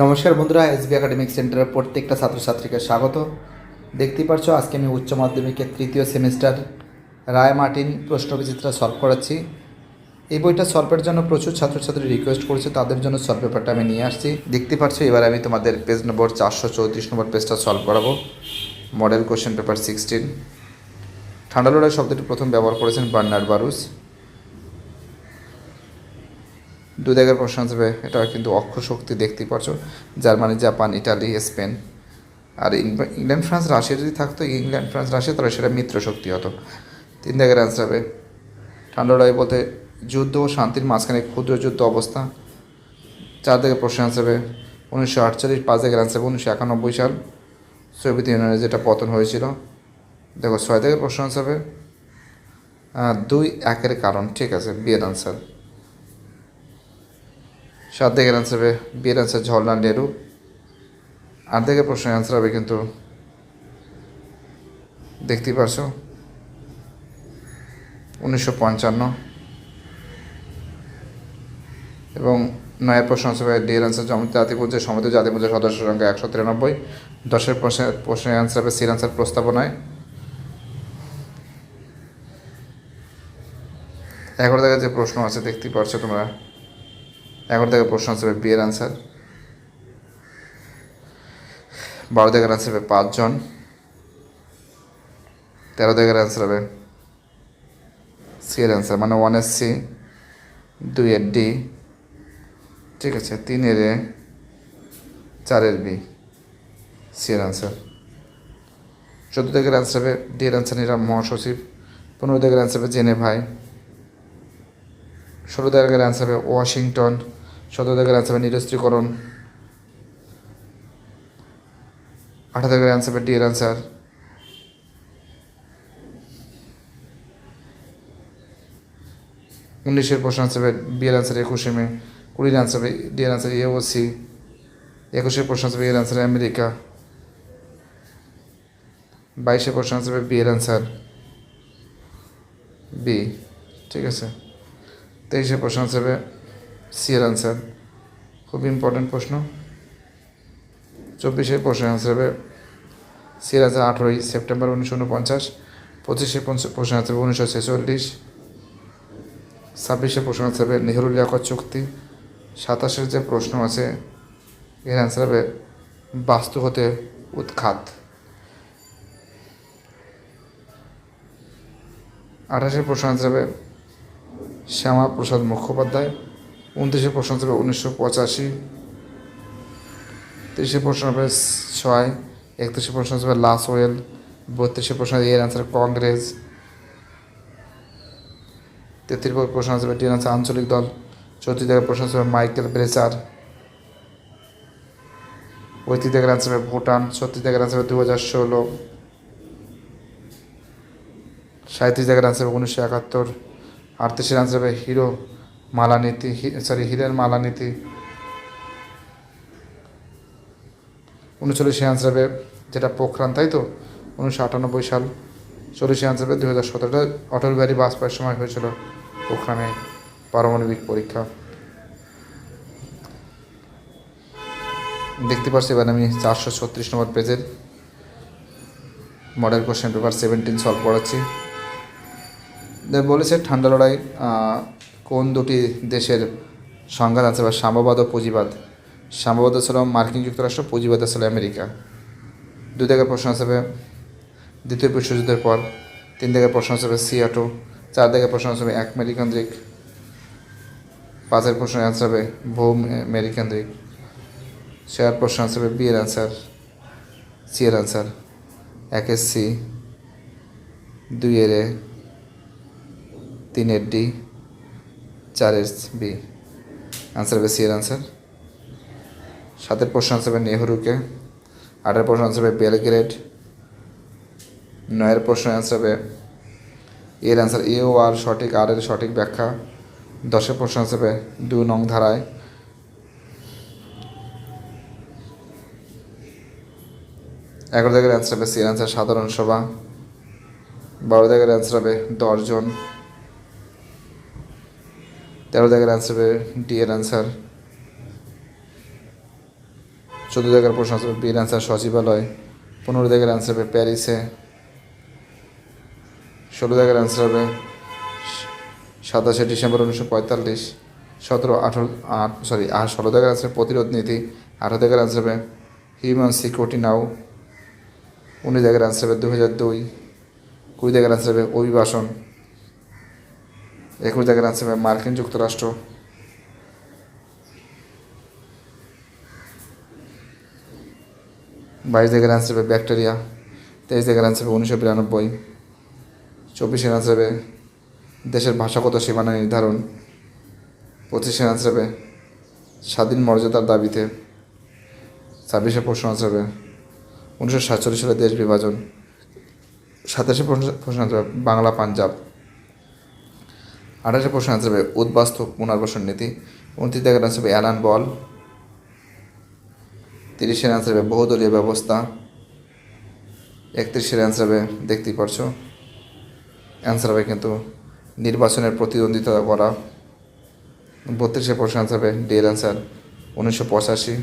নমস্কার বন্ধুরা SB academic সেন্টারের প্রত্যেকটা ছাত্রছাত্রীকে স্বাগত। দেখতেই পারছ, আজকে আমি উচ্চ মাধ্যমিকের তৃতীয় সেমিস্টার রায় মার্টিন প্রশ্নবিচিত্রা সলভ করাচ্ছি। এই বইটা সলভের জন্য প্রচুর ছাত্রছাত্রী রিকোয়েস্ট করেছে, তাদের জন্য সলভ পেপারটা আমি নিয়ে আসছি। দেখতে পাচ্ছ এবার আমি তোমাদের পেজ নম্বর চারশো চৌত্রিশ নম্বর পেজটা সলভ করাবো। মডেল কোশ্চেন পেপার সিক্সটিন ঠান্ডা লড়াই শব্দটি প্রথম ব্যবহার করেছেন বার্নার্ড বারুস। দু জায়গার প্রশ্ন আসবে এটা কিন্তু অক্ষ শক্তি দেখতেই পারছ। Germany, Japan Italy Spain. আর ইংল্যান্ড, ফ্রান্স, রাশিয়া যদি থাকতো, ইংল্যান্ড, ফ্রান্স, রাশিয়া, তাহলে সেটা মিত্র শক্তি হতো। তিন জায়গার অ্যান্সার হবে, ঠান্ডা লড়াই বলতে যুদ্ধ ও শান্তির মাঝখানে ক্ষুদ্র যুদ্ধ অবস্থা। চার দিকে প্রশ্ন আসবে উনিশশো আটচল্লিশ পাঁচ জায়গার অ্যান্সার হবে, উনিশশো একানব্বই সাল। সোভিয়েত ইউনিয়নের যেটা পতন হয়েছিল। দেখো ছয় থেকে প্রশ্ন আসবে দুই একের কারণ, ঠিক আছে, বিয়ের আনসার সাত দিকের অ্যান্সার হবে বিয়ের অ্যান্সার ঝর্ণা নেহরু। আট দিকের প্রশ্নের অ্যান্সার হবে কিন্তু দেখতেই পারছ। উনিশশো পঞ্চান্ন। এবং নয়ের প্রশ্ন হবে ডি এর অ্যান্সার জাতিপুঞ্জের সমিত জাতিপুঞ্জের সদস্য সংখ্যা একশো তিরানব্বই। দশের প্রশ্নের প্রশ্নের অ্যান্সার হবে সির অ্যান্সার প্রস্তাবনায়। এগারো জায়গায় যে প্রশ্ন আছে, দেখতেই পারছ তোমরা। এগারো থেকে প্রশ্ন আসবে বিয়ের অ্যান্সার বারো থেকে অ্যান্সার হবে পাঁচজন। তেরো থেকে অ্যান্সার হবে সি এর অ্যান্সার মানে ওয়ান এস সি দুই এর ডি ঠিক আছে, তিন এর এ চারের বি সি এর অ্যান্সার চোদ্দ থেকে অ্যান্সার হবে ডি এর অ্যান্সার নিরাম মহাসচিব। পনেরো থেকে অ্যান্সার হবে জেনে ভাই। ষোলো দাগের অ্যান্সার হবে ওয়াশিংটন। সতেরো দাগের অ্যান্সার নিরস্ত্রীকরণ আঠারো দাগের অ্যান্সার ডি এর অ্যান্সার উনিশের প্রশ্ন হবে বি এর অ্যান্সার একুশে মে কুড়ির অ্যান্সার ডি এর অ্যান্সার এ ও সি একুশের প্রশ্ন অ্যান্সার এর অ্যান্সার আমেরিকা বাইশের প্রশ্ন হবে বি এর অ্যান্সার বি ঠিক আছে তেইশে প্রশ্ন হিসেবে সি এর আনসার খুব ইম্পর্টেন্ট প্রশ্ন। চব্বিশের প্রশ্ন হিসেবে সি এর আনসার আঠেরোই সেপ্টেম্বর উনিশশো উনপঞ্চাশ, পঁচিশে প্রশ্ন হিসেবে উনিশশো ছেচল্লিশ, ছাব্বিশে প্রশ্ন হিসেবে নেহরু লিয়াকত চুক্তি, সাতাশের যে প্রশ্ন আছে, এর অ্যান্সার হবে বাস্তু হতে উৎখাত। আঠাশের প্রশ্ন আনসার হবে শ্যামা প্রসাদ মুখোপাধ্যায় উনত্রিশে প্রশ্ন হবে উনিশশো পঁচাশি। তিরিশে প্রশ্ন হবে ছয়, একত্রিশে প্রশ্ন হবে লাস ওয়েল বত্রিশে প্রশ্ন এর অ্যান্সার কংগ্রেস তেত্রিশ প্রশ্ন হবে ডি অ্যান্সার আঞ্চলিক দল। চৌত্রিশ জায়গায় প্রশ্ন হবে মাইকেল ব্রেচার। পঁয়ত্রিশ জায়গার অ্যান্সার হবে ভুটান। ছত্রিশ জায়গার অ্যান্সার হবে দু হাজার ষোলো। সাঁত্রিশ জায়গার অ্যান্সার হবে উনিশশো একাত্তর। আটত্রিশের আনসার হবে হিরো। মালানীতি সরি হীরের মালা মালানীতি। উনচল্লিশে আনসার হবে যেটা পোখরান, তাই তো? উনিশশো আটানব্বই সাল। চল্লিশে আনসার হবে দু হাজার সতেরোটা অটল বিহারী বাজপেয়ীর সময় হয়েছিল পোখরানে পারমাণবিক পরীক্ষা। দেখতে পাচ্ছি এবার আমি চারশো ছত্রিশ নম্বর পেজের model question paper seventeen solve করাচ্ছি। বলেছে ঠান্ডা লড়াই কোন দুটি দেশের সংঘাত আছে বা সাম্যবাদ ও পুঁজিবাদ? সাম্যবাদ ছিল মার্কিন যুক্তরাষ্ট্র, পুঁজিবাদ ছিল আমেরিকা। দুই জায়গায় প্রশ্ন আসবে দ্বিতীয় বিশ্বযুদ্ধের পর। তিন জায়গায় প্রশ্ন আসবে সিয়াটো। চার জায়গায় প্রশ্ন আসবে এক মেরিকেন্দ্রিক পাঁচের প্রশ্নের অ্যান্সার হবে বহু মেরিকেন্দ্রিক ছয়ের প্রশ্ন আসবে বি এর অ্যান্সার সি এর অ্যান্সার একের সি দুই এর এ, তিনের ডি। চারের বি। আনসার হবে সি এর আনসার সাতের প্রশ্ন আনসার হবে নেহরুকে। আটের প্রশ্ন আনসার হবে বেলগ্রেড। নয়ের প্রশ্ন আনসার হবে এর আনসার এ ও আর সঠিক আর এর সঠিক ব্যাখ্যা। দশের প্রশ্ন আনসার হবে দু নং ধারায়। এগারো জায়গার অ্যান্সার হবে সি এর আনসার সাধারণ সভা। বারো জায়গার অ্যান্সার হবে দশজন তেরো জায়গার অ্যান্সার হবে ডি এর অ্যান্সার চোদ্দ জায়গার প্রশ্ন আসবে বিয়ের অ্যান্সার সচিবালয়, পনেরো জায়গার অ্যান্সার হবে প্যারিসে, ষোলো জায়গার অ্যান্সার হবে সাতাশে ডিসেম্বর উনিশশো পঁয়তাল্লিশ, সতেরো, আঠারো, আট সরি আর ষোলো জায়গার অ্যান্সার প্রতিরোধ নীতি, আঠারো জায়গার অ্যান্সার হবে হিউম্যান সিকিউরিটি নাও উনিশ জায়গার অ্যান্সার হবে দু হাজার দুই, কুড়ি জায়গার অ্যান্সার হবে অভিবাসন। একুশ জায়গার অ্যান্সার হবে মার্কিন যুক্তরাষ্ট্র। বাইশ জায়গার অ্যান্সার হবে ব্যাকটেরিয়া, তেইশ জায়গার অ্যান্সার হবে উনিশশো বিরানব্বই, চব্বিশের অ্যান্সার হবে দেশের ভাষাগত সীমানা নির্ধারণ, পঁচিশের অ্যান্সার হবে স্বাধীন মর্যাদার দাবিতে, ছাব্বিশে প্রশ্ন আনসার হবে উনিশশো সাতচল্লিশ সালে দেশ বিভাজন, সাতাশে প্রশ্ন আনসার হবে বাংলা, পাঞ্জাব। আঠাশে প্রশ্ন আনসার হবে উদ্বাস্তু পুনর্বাসন নীতি। উনত্রিশ জায়গার আনসার হবে অ্যালান বল। তিরিশের অ্যান্সার হবে বহুদলীয় ব্যবস্থা। একত্রিশের অ্যান্সার হবে, দেখতেই পারছ। অ্যান্সার হবে কিন্তু নির্বাচনের প্রতিদ্বন্দ্বিতা করা। বত্রিশে প্রশ্ন অ্যান্সার হবে ডিএর অ্যান্সার উনিশশো পঁচাশি।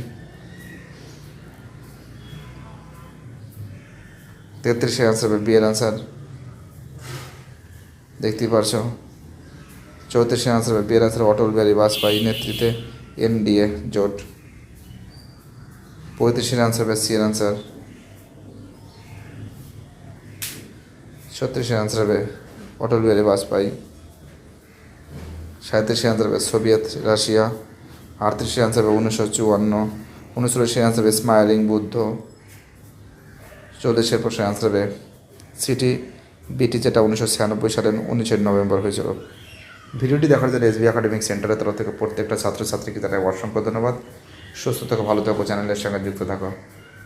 তেত্রিশে অ্যান্সার হবে বিয়ের অ্যান্সার দেখতেই পারছ। চৌত্রিশে অ্যান্সার হবে বিয়ের অ্যান্সার অটল বিহারী বাজপেয়ী নেতৃত্বে এনডিএ জোট। পঁয়ত্রিশের আনসার হবে সি এর আনসার ছত্রিশের আনসার হবে অটল বিহারী বাজপেয়ী। সাঁত্রিশে আনসার হবে সোভিয়েত রাশিয়া। আটত্রিশে আনসার হবে উনিশশো চুয়ান্ন। উনচল্লিশে আনসার হবে স্মাইলিং বুদ্ধ। চল্লিশের প্রশ্নের আনসার হবে সিটি বিটি যেটা উনিশশো ছিয়ানব্বই সালের উনিশে নভেম্বর হয়েছিল। ভিডিওটি দেখার জন্য এসবি একাডেমিক সেন্টারের তরফ থেকে প্রত্যেকটা ছাত্রছাত্রীকে তাদের অসংখ্য ধন্যবাদ। সুস্থ থাকো, ভালো থাকো, চ্যানেলের সঙ্গে যুক্ত থাকো।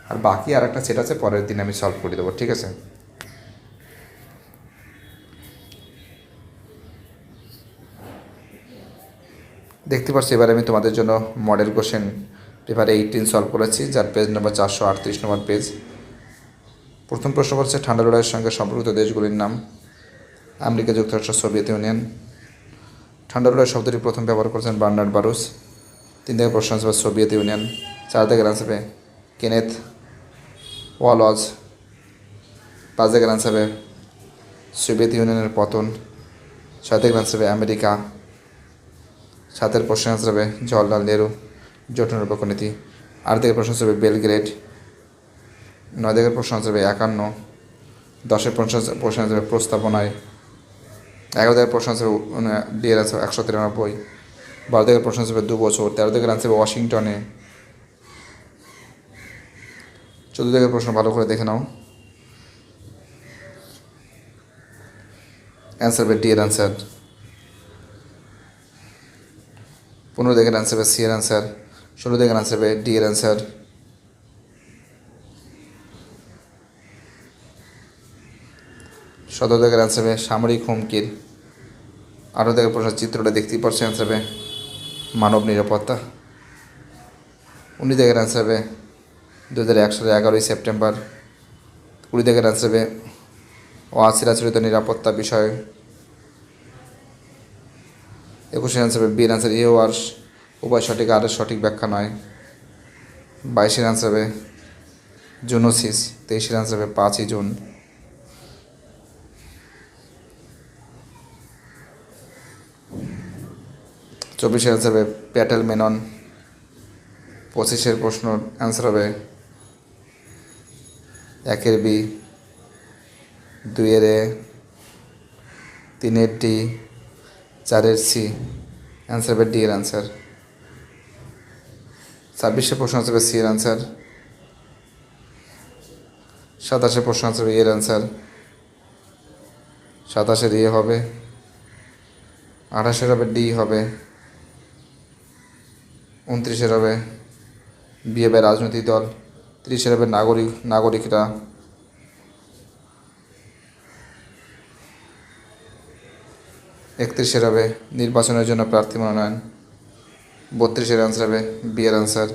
আর বাকি আর একটা সেট আছে, পরের দিন আমি সলভ করে দেবো, ঠিক আছে? দেখতে পাচ্ছি, এবার আমি তোমাদের জন্য model question paper eighteen solve করেছি, যার পেজ নম্বর চারশো আটত্রিশ নম্বর পেজ প্রথম প্রশ্ন বলছে, ঠান্ডা লড়াইয়ের সঙ্গে সম্পর্কিত দেশগুলির নাম। আমেরিকা, যুক্তরাষ্ট্র, সোভিয়েত ইউনিয়ন। ঠান্ডা লড়াই শব্দটি প্রথম ব্যবহার করেছেন বার্নার্ড বারুস। তিন থেকে প্রশ্ন আসবে সোভিয়েত ইউনিয়ন। চার থেকে আনসার হবে কেনেথ ওয়ালজ। পাঁচ থেকে আনসার হবে সোভিয়েত ইউনিয়নের পতন। ছয় থেকে আনসার হবে আমেরিকা। সাতের প্রশ্ন আনসার হবে জওয়াহরলাল নেহরু। জোট নিরপেক্ষ নীতি। আট থেকে প্রশ্ন আসবে বেলগ্রেড। নয় থেকে প্রশ্ন আসবে একান্ন। দশের প্রশ্ন প্রশ্ন আসবে প্রস্তাবনায় এগারো থেকে প্রশ্ন আসবে ডিএর আছে একশো তিরানব্বই। বারো থেকে প্রশ্ন আসবে দু বছর। তেরো থেকে আনসার ওয়াশিংটনে। চোদ্দ থেকে প্রশ্ন ভালো করে দেখে নাও। অ্যান্সার হবে ডি এর অ্যান্সার পনেরো থেকে আনসার হবে সি এর অ্যান্সার ষোলো থেকে আনসার হবে ডি এর অ্যান্সার সতেরো থেকে আনসার হবে সামরিক হুমকির আরও থেকে প্রশ্ন চিত্রটা দেখতেই পারছে অ্যান্সার হবে মানব নিরাপত্তা। উনি থেকে আনসার হবে দু হাজার এক এগারোই সেপ্টেম্বর কুড়ি থেকে আনসার হবে অচিরাচরিত নিরাপত্তা বিষয়। একুশে আনসার হবে বিয়ের আনসার ইয়ে আর উভয় সঠিক, আর সঠিক ব্যাখ্যা নয়। বাইশের আনসার হবে জুনোসিস, তেইশের আনসার হবে পাঁচই জুন। চব্বিশের অ্যান্সার হবে প্যাটেল মেনন পঁচিশের প্রশ্ন অ্যান্সার হবে একের বি দুইয়ের এ তিনের ডি চারের সি অ্যান্সার হবে ডি এর অ্যান্সার ছাব্বিশে প্রশ্ন আসবে সি এর অ্যান্সার সাতাশে প্রশ্ন আসবে এর অ্যান্সার সাতাশের ইয়ে হবে, আঠাশের হবে ডি হবে উনত্রিশের হবে বিয়ে বা রাজনৈতিক দল। তিরিশের হবে নাগরিক, নাগরিকরা। একত্রিশের হবে নির্বাচনের জন্য প্রার্থী মনোনয়ন। বত্রিশের অ্যান্সার হবে বিয়ের অ্যান্সার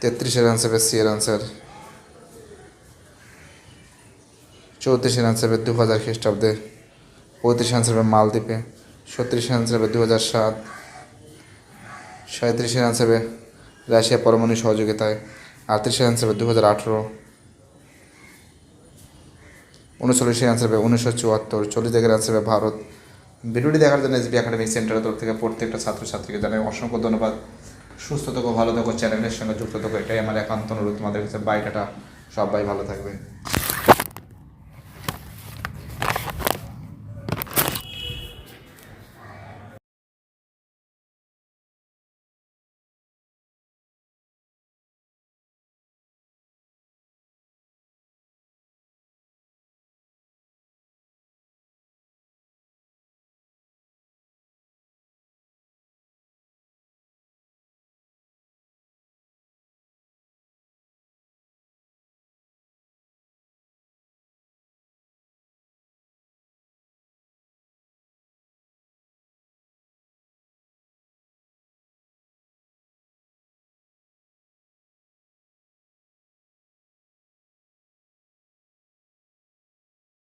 তেত্রিশের অ্যান্সার হবে সি এর অ্যান্সার চৌত্রিশের অ্যান্সার হবে দু হাজার খ্রিস্টাব্দে। পঁয়ত্রিশ অ্যান্সার হবে মালদ্বীপে। ছত্রিশের অ্যান্সার হবে দু হাজার সাত। সাঁত্রিশের অ্যান্সার হবে রাশিয়া পরমাণু সহযোগিতায়। আটত্রিশের অ্যান্সার হবে দু হাজার আঠেরো। উনচল্লিশের অ্যান্সার হবে উনিশশো চুয়াত্তর। চল্লিশ জায়গার অ্যান্সার হবে ভারত। ভিডিওটি দেখার জন্য এসবি একাডেমিক সেন্টারের তরফ থেকে প্রত্যেকটা ছাত্রছাত্রীকে জানাই অসংখ্য ধন্যবাদ। সুস্থ থাকো, ভালো থাকো, চ্যানেলের সঙ্গে যুক্ত থাকো। এটাই আমার একান্ত অনুরোধ। তোমাদের কাছে বাইটাটা সবাই ভালো থাকবে।